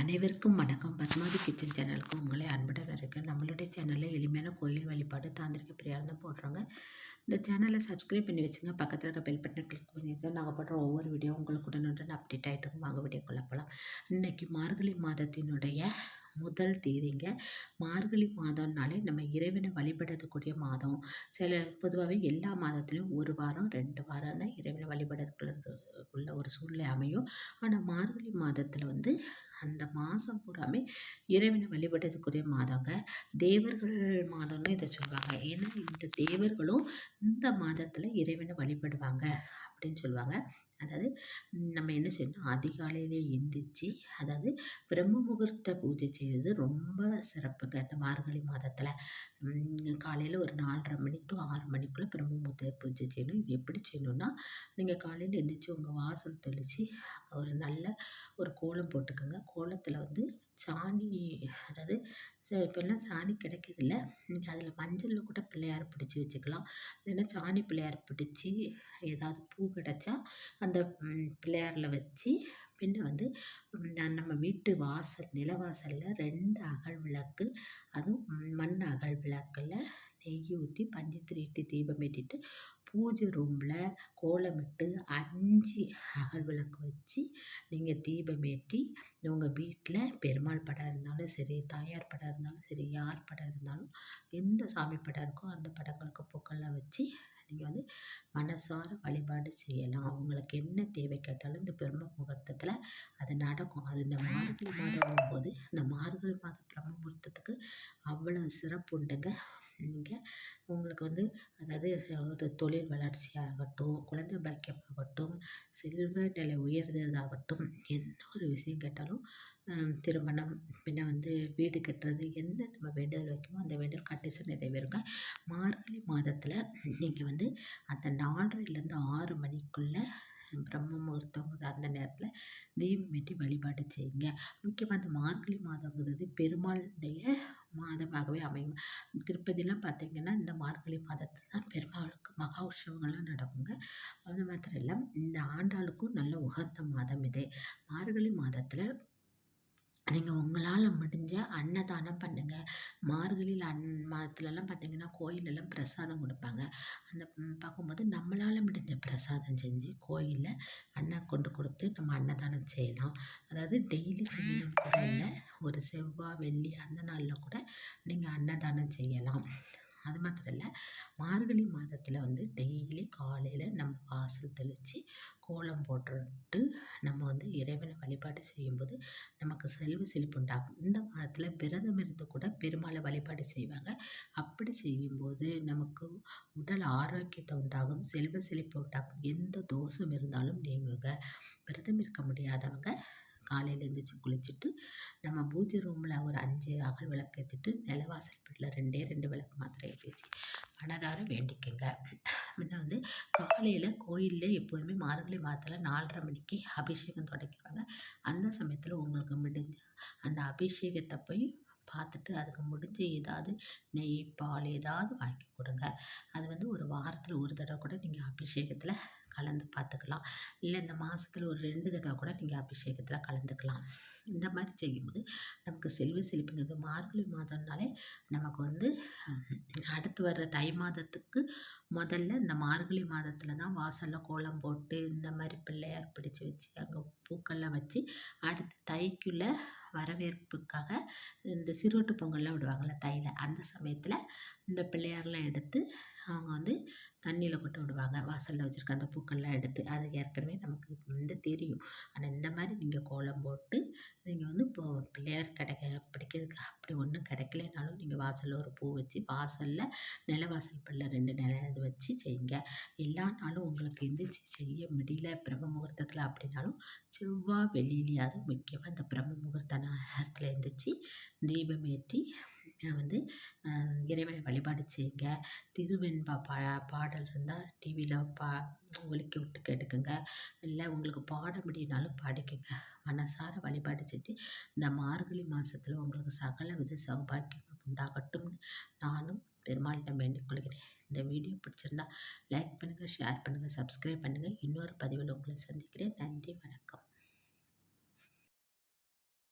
அனைவருக்கும் வணக்கம். பத்மாவதி கிச்சன் சேனலுக்கு உங்களை அன்புடன் வரவேற்கிறேன். நம்மளுடைய சேனலில் எளிமையான கோயில் வழிபாடு தாந்திரிக பிரியாரம் தான் போடுறாங்க. இந்த சேனலை சப்ஸ்கிரைப் பண்ணி வச்சுங்க. பக்கத்தில் இருக்க பெல் பட்டனை கிளிக் பண்ணிட்டு நாங்கள் போடுற ஒவ்வொரு வீடியோ உங்களுக்கு உடனுடன் அப்டேட் ஆகிட்டு இருக்கும். வாங்க வீடியோ போகலாம் இன்றைக்கி மார்கழி மாதத்தினுடைய முதல் தேதிங்க. மார்கழி மாதம்னாலே நம்ம இறைவனை வழிபடக்கூடிய மாதம். சில பொதுவாகவே எல்லா மாதத்துலேயும் ஒரு வாரம் ரெண்டு வாரம் தான் இறைவனை உள்ள ஒரு சூழ்நிலை அமையும். ஆனால் மார்கழி மாதத்தில் வந்து அந்த மாதம் பூராமே இறைவனை வழிபடுறதுக்குரிய மாதங்க. தேவர்கள் மாதம்னு இதை சொல்லுவாங்க. ஏன்னா இந்த தேவர்களும் இந்த மாதத்தில் இறைவனை வழிபடுவாங்க அப்படின்னு சொல்லுவாங்க. அதாவது நம்ம என்ன செய்யணும்? அதிகாலையிலே எந்திரிச்சு அதாவது பிரம்ம முகூர்த்த பூஜை செய்வது ரொம்ப சிறப்புங்க இந்த மார்கழி மாதத்தில். காலையில் ஒரு நாலரை மணி டு ஆறு மணிக்குள்ளே பிரம்ம முகூர்த்த பூஜை செய்யணும். இது எப்படி செய்யணுன்னா நீங்கள் காலையில் எந்திரிச்சு உங்கள் வாசல் தெளித்து ஒரு நல்ல ஒரு கோலம் போட்டுக்கோங்க. கோலத்தில் வந்து சாணி அதாவது இப்போல்லாம் சாணி கிடைக்கிறதில்ல நீங்கள் அதில் மஞ்சளில் கூட பிள்ளையார் பிடிச்சி வச்சுக்கலாம். இல்லைன்னா சாணி பிள்ளையார் பிடிச்சி ஏதாவது பூ கிடச்சா அந்த பிள்ளையாரில் வச்சு பின்ன வந்து நம்ம வீட்டு வாசல் நிலவாசலில் ரெண்டு அகல் விளக்கு அதுவும் மண் அகல் விளக்கில் நெய் ஊற்றி பஞ்சு திரிட்டு தீபம் ஏற்றிட்டு பூஜை ரூமில் கோலமிட்டு அஞ்சு அகல் விளக்கு வச்சு நீங்கள் தீபம் ஏற்றி உங்கள் வீட்டில் பெருமாள் படம் இருந்தாலும் சரி தாயார் படம் இருந்தாலும் சரி யார் படம் இருந்தாலும் எந்த சாமி படம் இருக்கோ அந்த படங்களுக்கு பூக்கள்லாம் வச்சு நீங்கள் வந்து மனசார வழிபாடு செய்யலாம். அவங்களுக்கு என்ன தேவை கேட்டாலும் இந்த பிரம்ம முகூர்த்தத்தில் அது நடக்கும். அது இந்த மார்கழி மாதம் வரும்போது இந்த மார்கழி மாத பிரம்ம முகூர்த்தத்துக்கு அவ்வளோ சிறப்பு உண்டுங்க. நீங்கள் உங்களுக்கு வந்து அதாவது ஒரு தொழில் வளர்ச்சியாகட்டும் குழந்தை பாக்கியம் ஆகட்டும் செல்வ நிலை உயர்ந்ததாகட்டும் எந்த ஒரு விஷயம் கேட்டாலும் திருமணம் பின்ன வந்து வீடு கட்டுறது எந்த நம்ம வேண்டுதல் வைக்குமோ அந்த வேண்டுதல் கண்டிஷன் நிறைவேறுங்க. மார்கழி மாதத்தில் நீங்கள் வந்து அந்த நாலரைலேருந்து ஆறு மணிக்குள்ளே பிரம்ம முகூர்த்தங்கிறது அந்த நேரத்தில் தீபம் ஏற்றி வழிபாடு செய்யுங்க. முக்கியமாக அந்த மார்கழி மாதங்கிறது பெருமாளுடைய மாதமாகவே அமையும். திருப்பதிலாம் பார்த்திங்கன்னா இந்த மார்கழி மாதத்தில் தான் பெருமாளுக்கு மகா உற்சவங்கள்லாம் நடக்குங்க. அது மாத்திரம் இல்லை இந்த ஆண்டாளுக்கும் நல்ல உகந்த மாதம் இது. மார்கழி மாதத்தில் நீங்கள் உங்களால் முடிஞ்ச அன்னதானம் பண்ணுங்கள் மார்கழியில் அன் மாதத்துலலாம் பார்த்திங்கன்னா கோயிலெல்லாம் பிரசாதம் கொடுப்பாங்க. அந்த பார்க்கும்போது நம்மளால் முடிஞ்ச பிரசாதம் செஞ்சு கோயிலில் அன்னை கொண்டு கொடுத்து நம்ம அன்னதானம் செய்யலாம். அதாவது டெய்லி செய்யணும் கூட இல்லை ஒரு செவ்வாய் வெள்ளி அந்த நாளில் கூட நீங்கள் அன்னதானம் செய்யலாம். அது மாத்திரம் இல்லை மார்கழி மாதத்தில் வந்து டெய்லி காலையில் நம்ம வாசல் தெளித்து கோலம் போட்டுட்டு நம்ம வந்து இறைவனை வழிபாடு செய்யும்போது நமக்கு செல்வ செழிப்பு உண்டாகும். இந்த மாதத்தில் விரதம் இருந்து கூட பெருமாளை வழிபாடு செய்வாங்க. அப்படி செய்யும்போது நமக்கு உடல் ஆரோக்கியத்தை உண்டாகும் செல்வ செழிப்பு உண்டாகும். எந்த தோஷம் இருந்தாலும் நீங்குங்க. விரதம் இருக்க முடியாதவங்க காலையில் எழுந்திரிச்சி குளிச்சுட்டு நம்ம பூஜை ரூமில் ஒரு அஞ்சு அகல் விளக்கு ஏற்றிட்டு நிலவாசல் வீட்டில் ரெண்டே ரெண்டு விளக்கு மாத்திரம் ஏற்றி வச்சு மனதார வேண்டிக்கங்க. முன்ன வந்து காலையில் கோயிலில் எப்போதுமே மார்கழி மாதத்தில் நாலரை மணிக்கு அபிஷேகம் தொடங்கிடுவாங்க அந்த சமயத்தில் உங்களுக்கு முடிஞ்ச அந்த அபிஷேகத்தை போய் பார்த்துட்டு அதுக்கு முடிஞ்ச ஏதாவது நெய் பால் ஏதாவது வாங்கி கொடுங்க. அது வந்து ஒரு வாரத்தில் ஒரு தடவை கூட நீங்கள் அபிஷேகத்தில் கலந்து பார்த்துக்கலாம். இல்லை இந்த மாதத்துல ஒரு ரெண்டு தடவை கூட நீங்கள் அபிஷேகத்தில் கலந்துக்கலாம். இந்த மாதிரி செய்யும்போது நமக்கு செல்வ செழிப்புங்கிறது மார்கழி மாதம்னாலே நமக்கு வந்து அடுத்து வர்ற தை மாதத்துக்கு முதல்ல இந்த மார்கழி மாதத்தில் தான் வாசலில் கோலம் போட்டு இந்த மாதிரி பிள்ளையார் பிடிச்சி வச்சு அங்கே பூக்கள்லாம் வச்சு அடுத்து தைக்குள்ளே வரவேற்புக்காக இந்த சிறுவட்டு பொங்கல்லாம் விடுவாங்கள்ல தையில். அந்த சமயத்தில் இந்த பிள்ளையார்லாம் எடுத்து அவங்க வந்து தண்ணியில் கொண்டு விடுவாங்க. வாசலில் வச்சுருக்க அந்த பூக்கள்லாம் எடுத்து அது ஏற்கனவே நமக்கு வந்து தெரியும். ஆனால் இந்த மாதிரி நீங்கள் கோலம் போட்டு நீங்கள் வந்து இப்போ பிள்ளையார் கிடைக்க பிடிக்கிறதுக்கு அப்படி ஒன்றும் கிடைக்கலனாலும் நீங்கள் வாசலில் ஒரு பூ வச்சு வாசலில் நிலவாசல் பிள்ளை ரெண்டு நில இது வச்சு செய்யுங்க. எல்லா நாளும் உங்களுக்கு எந்திரிச்சு செய்ய முடியல பிரம்ம முகூர்த்தத்தில் அப்படின்னாலும் செவ்வாய் வெள்ளியிலையாவது முக்கியமாக இந்த பிரம்ம முகூர்த்த நேரத்தில் எழுந்திரிச்சி தீபம் ஏற்றி வந்து இறைவனை வழிபாடு செய்யுங்க திருவெண்பா பா பாடல் இருந்தால் டிவியில் பா ஒலிக்க விட்டு கேட்டுக்கோங்க. இல்லை உங்களுக்கு பாட முடியினாலும் பாடிக்கோங்க. மனசார வழிபாடு செஞ்சு இந்த மார்கழி மாதத்தில் உங்களுக்கு சகல வித சௌபாக்கியம் உண்டாகட்டும்னு நானும் பெருமாளிடம் வேண்டிக் கொள்கிறேன். இந்த வீடியோ பிடிச்சிருந்தா லைக் பண்ணுங்கள் ஷேர் பண்ணுங்கள் சப்ஸ்கிரைப் பண்ணுங்கள் இன்னொரு பதிவில் உங்களை சந்திக்கிறேன். நன்றி வணக்கம்.